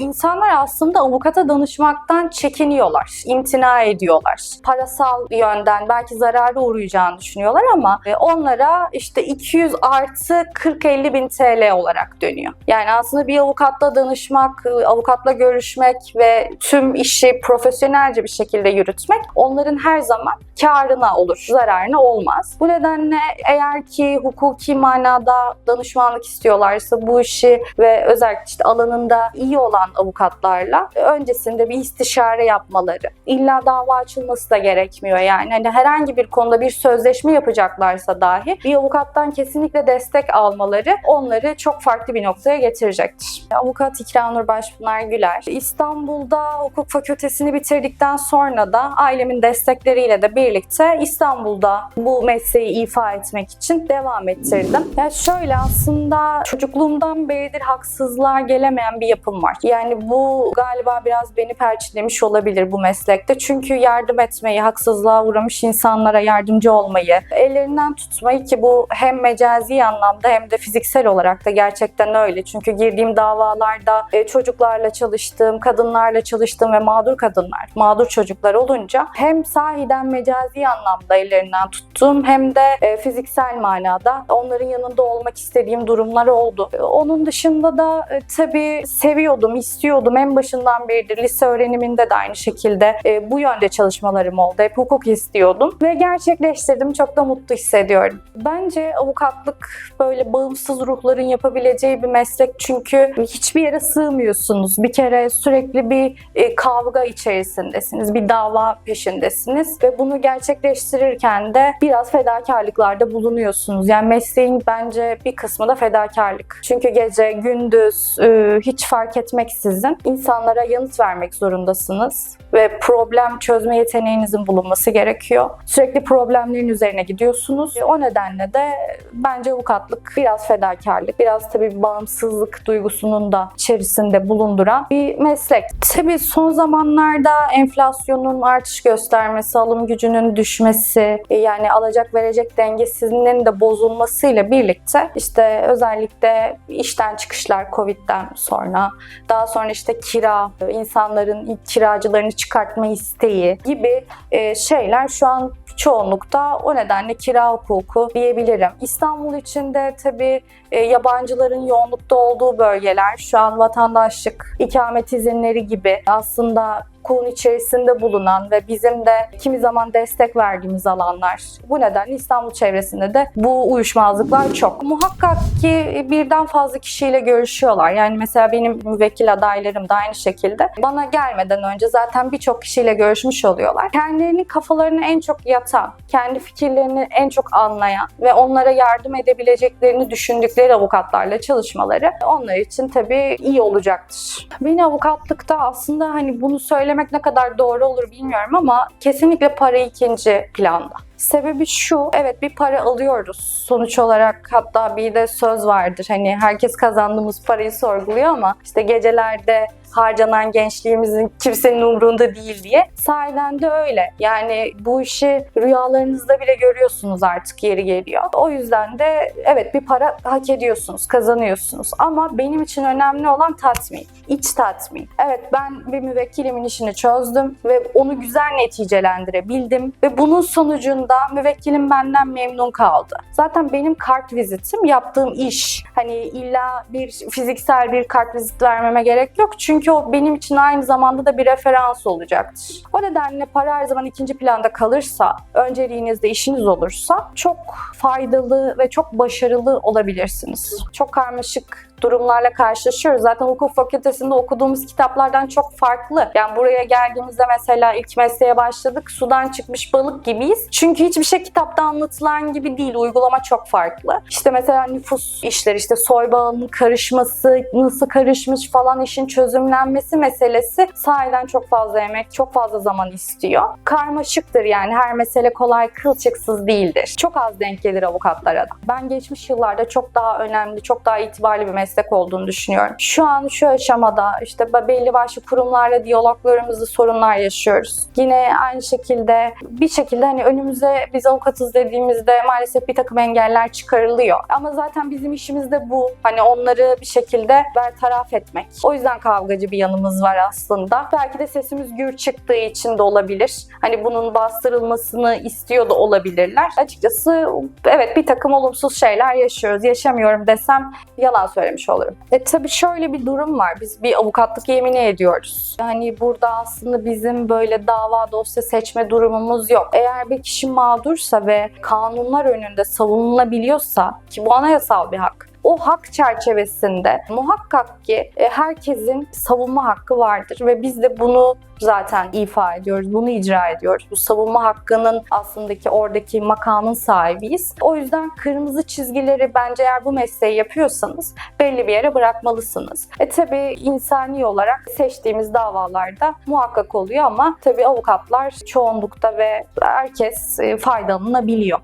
insanlar aslında avukata danışmaktan çekiniyorlar, imtina ediyorlar. Parasal yönden belki zarara uğrayacağını düşünüyorlar ama e, onlara işte 200 artı 40-50 bin TL olarak dönüyor. Yani aslında bir avukatla danışmak, e, avukatla görüşmek ve tüm işi profesyonelce bir şekilde yürütmek onların her zaman karına olur, zararına olmaz. Bu nedenle eğer ki hukuki manada danışmanlık istiyorlarsa bu işi ve özellikle işte alanında iyi olan avukatlarla öncesinde bir istişare yapmaları. İlla dava açılması da gerekmiyor yani. Hani herhangi bir konuda bir sözleşme yapacaklarsa dahi bir avukattan kesinlikle destek almaları onları çok farklı bir noktaya getirecektir. Avukat İkranur Başpınar Güler İstanbul'da hukuk fakültesini bitirdikten sonra da ailemin destekleriyle de birlikte İstanbul'da bu mesleği ifa etmek için devam ettirdim. Yani şöyle aslında çocukluğumdan beridir haksızlığa gelemeyen bir yapım var. Yani bu galiba biraz beni perçinlemiş olabilir bu meslekte. Çünkü yardım etmeyi, haksızlığa uğramış insanlara yardımcı olmayı, ellerinden tutmayı ki bu hem mecazi anlamda hem de fiziksel olarak da gerçekten öyle. Çünkü girdiğim davalarda e, çocuklarla çalıştığım, kadınlarla çalıştığım ve mağdur kadınlar, mağdur çocuklar olunca hem sahiden mecazi anlamda ellerinden tuttuğum hem de e, fiziksel manada onların yanında olmak istediğim durumlar oldu. E, Onun dışında da tabii seviyordum, istiyordum. En başından beridir lise öğreniminde de aynı şekilde e, bu yönde çalışmalarım oldu. Hep hukuk istiyordum ve gerçekleştirdim. Çok da mutlu hissediyorum. Bence avukatlık böyle bağımsız ruhların yapabileceği bir meslek çünkü hiçbir yere sığmıyorsunuz. Bir kere sürekli bir e, kavga içerisindesiniz, bir dava peşindesiniz ve bunu gerçekleştirirken de biraz fedakarlıklarda bulunuyorsunuz. Yani mesleğin bence bir kısmı da fedakarlık. Çünkü gece, gündüz e, hiç fark etmeksizin insanlara yanıt vermek zorundasınız ve problem çözme yeteneğinizin bulunması gerekiyor. Sürekli problemlerin üzerine gidiyorsunuz. O nedenle de bence avukatlık biraz fedakarlık, biraz tabii bağımsızlık duygusunun da içerisinde bulunduran bir meslek. Tabii son zamanlarda enflasyonun artış göstermesi, alım gücünün düşmesi, e, yani alacak verecek dengesizliğinin de bozulmasıyla birlikte işte özellikle işten çıkışlar Covid'den sonra, daha sonra işte kira, insanların kiracılarını çıkartma isteği gibi e, şeyler şu an çoğunlukta o nedenle kira hukuku diyebilirim. İstanbul içinde tabii e, yabancıların yoğunlukta olduğu bölgeler şu an vatandaşlık, ikamet izinleri gibi aslında hukukun içerisinde bulunan ve bizim de kimi zaman destek verdiğimiz alanlar. Bu nedenle İstanbul çevresinde de bu uyuşmazlıklar çok. Muhakkak ki birden fazla kişiyle görüşüyorlar. Yani mesela benim müvekkil adaylarım da aynı şekilde bana gelmeden önce zaten birçok kişiyle görüşmüş oluyorlar. Kendilerinin kafalarına en çok yatan, kendi fikirlerini en çok anlayan ve onlara yardım edebileceklerini düşündükleri avukatlarla çalışmaları onlar için tabii iyi olacaktır. Beni avukatlıkta aslında hani bunu söylemek ne kadar doğru olur bilmiyorum ama kesinlikle para ikinci planda. Sebebi şu, evet bir para alıyoruz. Sonuç olarak hatta bir de söz vardır. Hani herkes kazandığımız parayı sorguluyor ama işte gecelerde harcanan gençliğimizin kimsenin umrunda değil diye. Sahiden de öyle. Yani bu işi rüyalarınızda bile görüyorsunuz artık yeri geliyor. O yüzden de evet bir para hak ediyorsunuz, kazanıyorsunuz. Ama benim için önemli olan tatmin, iç tatmin. Evet ben bir müvekkilimin işini çözdüm ve onu güzel neticelendirebildim ve bunun sonucunda müvekkilim benden memnun kaldı. Zaten benim kart vizitim yaptığım iş. Hani illa bir fiziksel bir kart vizit vermeme gerek yok. Çünkü o benim için aynı zamanda da bir referans olacaktır. O nedenle para her zaman ikinci planda kalırsa, önceliğinizde işiniz olursa çok faydalı ve çok başarılı olabilirsiniz. Çok karmaşık durumlarla karşılaşıyoruz. Zaten hukuk fakültesinde okuduğumuz kitaplardan çok farklı. Yani buraya geldiğimizde mesela ilk mesleğe başladık. Sudan çıkmış balık gibiyiz. Çünkü hiçbir şey kitapta anlatılan gibi değil. Uygulama çok farklı. İşte mesela nüfus işleri, işte soy bağının karışması, nasıl karışmış falan işin çözümlenmesi meselesi sahiden çok fazla emek, çok fazla zaman istiyor. Karmaşıktır yani her mesele kolay kılçıksız değildir. Çok az denk gelir avukatlara da. Ben geçmiş yıllarda çok daha önemli, çok daha itibarlı bir meslek meslek olduğunu düşünüyorum. Şu an şu aşamada işte belli başlı kurumlarla diyaloglarımızda sorunlar yaşıyoruz. Yine aynı şekilde bir şekilde hani önümüze biz avukatız dediğimizde maalesef bir takım engeller çıkarılıyor. Ama zaten bizim işimiz de bu. Hani onları bir şekilde bertaraf etmek. O yüzden kavgacı bir yanımız var aslında. Belki de sesimiz gür çıktığı için de olabilir. Hani bunun bastırılmasını istiyor da olabilirler. Açıkçası evet bir takım olumsuz şeyler yaşıyoruz. Yaşamıyorum desem yalan söylemiş olurum. E tabii şöyle bir durum var. Biz bir avukatlık yemini ediyoruz. Yani burada aslında bizim böyle dava dosya seçme durumumuz yok. Eğer bir kişi mağdursa ve kanunlar önünde savunulabiliyorsa ki bu anayasal bir hak o hak çerçevesinde muhakkak ki e, herkesin savunma hakkı vardır ve biz de bunu zaten ifa ediyoruz, bunu icra ediyoruz. Bu savunma hakkının aslındaki oradaki makamın sahibiyiz. O yüzden kırmızı çizgileri bence eğer bu mesleği yapıyorsanız belli bir yere bırakmalısınız. E tabi insani olarak seçtiğimiz davalarda muhakkak oluyor ama tabi avukatlar çoğunlukta ve herkes e, faydalanabiliyor.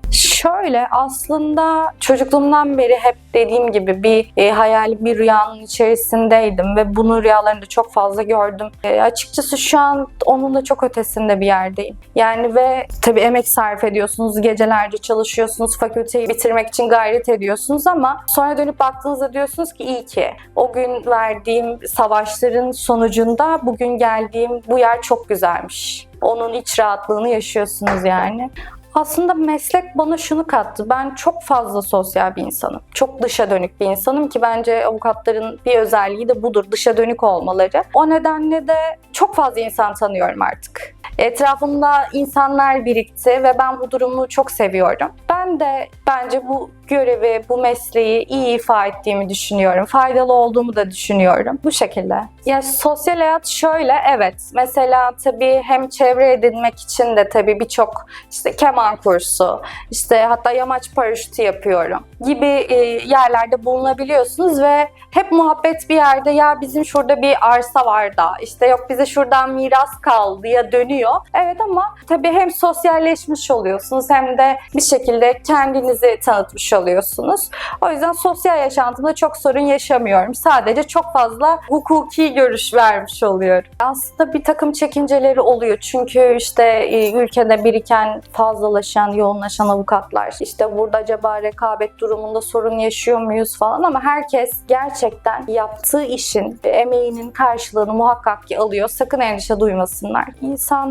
Şöyle aslında çocukluğumdan beri hep dediğim gibi bir e, hayal, bir rüyanın içerisindeydim ve bunu rüyalarında çok fazla gördüm. E, açıkçası şu an onun da çok ötesinde bir yerdeyim. Yani ve tabii emek sarf ediyorsunuz, gecelerce çalışıyorsunuz, fakülteyi bitirmek için gayret ediyorsunuz ama sonra dönüp baktığınızda diyorsunuz ki iyi ki o gün verdiğim savaşların sonucunda bugün geldiğim bu yer çok güzelmiş. Onun iç rahatlığını yaşıyorsunuz yani. Aslında meslek bana şunu kattı. Ben çok fazla sosyal bir insanım. Çok dışa dönük bir insanım ki bence avukatların bir özelliği de budur. Dışa dönük olmaları. O nedenle de çok fazla insan tanıyorum artık. Etrafımda insanlar birikti ve ben bu durumu çok seviyorum. Ben de bence bu görevi, bu mesleği iyi ifa ettiğimi düşünüyorum. Faydalı olduğumu da düşünüyorum. Bu şekilde. Ya sosyal hayat şöyle, evet. Mesela tabii hem çevre edinmek için de tabii birçok işte keman kursu, işte hatta yamaç paraşütü yapıyorum gibi e, yerlerde bulunabiliyorsunuz ve hep muhabbet bir yerde ya bizim şurada bir arsa var da işte yok bize şuradan miras kaldı ya dönüyor. Evet ama tabii hem sosyalleşmiş oluyorsunuz hem de bir şekilde kendinizi tanıtmış oluyorsunuz. O yüzden sosyal yaşantımda çok sorun yaşamıyorum. Sadece çok fazla hukuki görüş vermiş oluyorum. Aslında bir takım çekinceleri oluyor. Çünkü işte e, ülkede biriken fazlalaşan, yoğunlaşan avukatlar. işte burada acaba rekabet durumunda sorun yaşıyor muyuz falan ama herkes gerçekten yaptığı işin, e, emeğinin karşılığını muhakkak ki alıyor. Sakın endişe duymasınlar.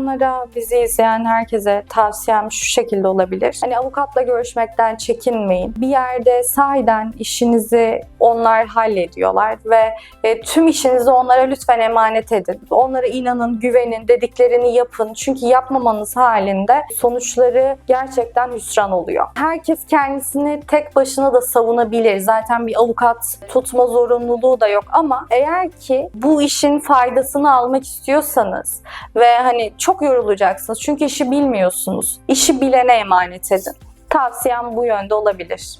İnsanlara, bizi izleyen herkese tavsiyem şu şekilde olabilir. Hani avukatla görüşmekten çekinmeyin. Bir yerde sahiden işinizi onlar hallediyorlar ve e, tüm işinizi onlara lütfen emanet edin. Onlara inanın, güvenin, dediklerini yapın. Çünkü yapmamanız halinde sonuçları gerçekten hüsran oluyor. Herkes kendisini tek başına da savunabilir. Zaten bir avukat tutma zorunluluğu da yok ama eğer ki bu işin faydasını almak istiyorsanız ve hani çok yorulacaksınız çünkü işi bilmiyorsunuz. İşi bilene emanet edin. Tavsiyem bu yönde olabilir.